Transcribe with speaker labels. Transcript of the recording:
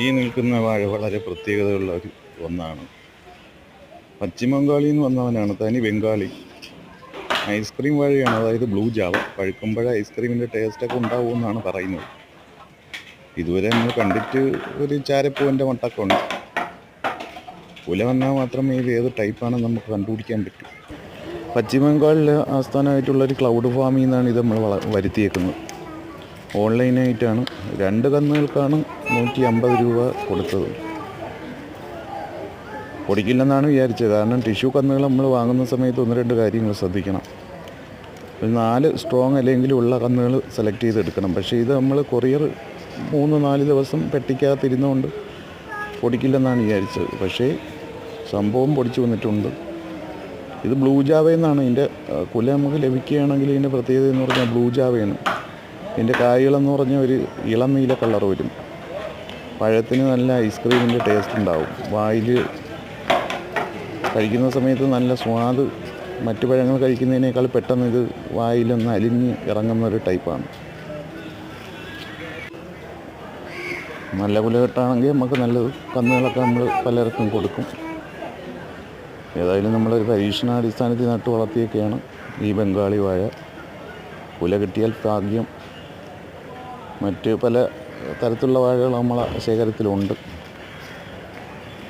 Speaker 1: ഈ നിൽക്കുന്ന വാഴ വളരെ പ്രത്യേകതയുള്ള ഒരു ഒന്നാണ്. പശ്ചിമബംഗാളിൽ നിന്ന് വന്നവനാണ് തനി ബംഗാളി. ഐസ്ക്രീം വാഴയാണ് അതായത് ബ്ലൂ ജാവ. പഴുക്കുമ്പോഴ ഐസ്ക്രീമിന്റെ ടേസ്റ്റൊക്കെ ഉണ്ടാവുമെന്നാണ് പറയുന്നത്. ഇതുവരെ നമ്മൾ കണ്ടിട്ട് ഒരു ചാരപ്പൂവിന്റെ മട്ടൊക്കെ ഉണ്ട് പുല വന്നാൽ മാത്രമേ ഇത് ഏത് ടൈപ്പാണെന്ന് നമുക്ക് കണ്ടുപിടിക്കാൻ പറ്റൂ. പശ്ചിമ ബംഗാളിൽ ആസ്ഥാനമായിട്ടുള്ളൊരു ക്ലൗഡ് ഫാമിൽ നിന്നാണ് ഇത് നമ്മൾ വരുത്തിയേക്കുന്നത്. ഓൺലൈനായിട്ടാണ്. രണ്ട് കന്നുകൾക്കാണ് നൂറ്റി അമ്പത് രൂപ കൊടുത്തത്. പൊടിക്കില്ലെന്നാണ് വിചാരിച്ചത്. കാരണം ടിഷ്യൂ കന്നുകൾ നമ്മൾ വാങ്ങുന്ന സമയത്ത് ഒന്ന് രണ്ട് കാര്യങ്ങൾ ശ്രദ്ധിക്കണം. ഒരു നാല് സ്ട്രോങ് അല്ലെങ്കിൽ ഉള്ള കന്നുകൾ സെലക്ട് ചെയ്തെടുക്കണം. പക്ഷേ ഇത് നമ്മൾ കൊറിയർ മൂന്ന് നാല് ദിവസം പെട്ടിക്കകത്തിരുന്നുകൊണ്ട് പൊടിക്കില്ലെന്നാണ് വിചാരിച്ചത്. പക്ഷേ സംഭവം പൊടിച്ചു വന്നിട്ടുണ്ട്. ഇത് ബ്ലൂ ജാവ എന്നാണ് ഇതിന്റെ കുല നമുക്ക് ലഭിക്കുകയാണെങ്കിൽ ഇതിന്റെ പ്രത്യേകത എന്ന് പറഞ്ഞാൽ ബ്ലൂ ജാവയാണ്. ഇതിന്റെ കായ്കളെന്ന് പറഞ്ഞാൽ ഒരു ഇളം നീല കളർ വരും. പഴത്തിന് നല്ല ഐസ്ക്രീമിന്റെ ടേസ്റ്റ് ഉണ്ടാവും. വായിൽ കഴിക്കുന്ന സമയത്ത് നല്ല സ്വാദ് മറ്റു പഴങ്ങൾ കഴിക്കുന്നതിനേക്കാൾ പെട്ടെന്ന് ഇത് വായിലൊന്ന് അലിഞ്ഞ് ഇറങ്ങുന്ന ഒരു ടൈപ്പാണ്. നല്ല കുലകെട്ടാണെങ്കിൽ നമുക്ക് നല്ലത് കന്നുകളൊക്കെ നമ്മൾ പലർക്കും കൊടുക്കും. ഏതായാലും നമ്മളൊരു പരീക്ഷണാടിസ്ഥാനത്തിൽ നട്ടു വളർത്തിയൊക്കെയാണ് ഈ ബംഗാളി വാഴ. കുല കിട്ടിയാൽ ഭാഗ്യം. മറ്റ് പല തരത്തിലുള്ള വാഴകൾ നമ്മളെ ശേഖരത്തിലുണ്ട്.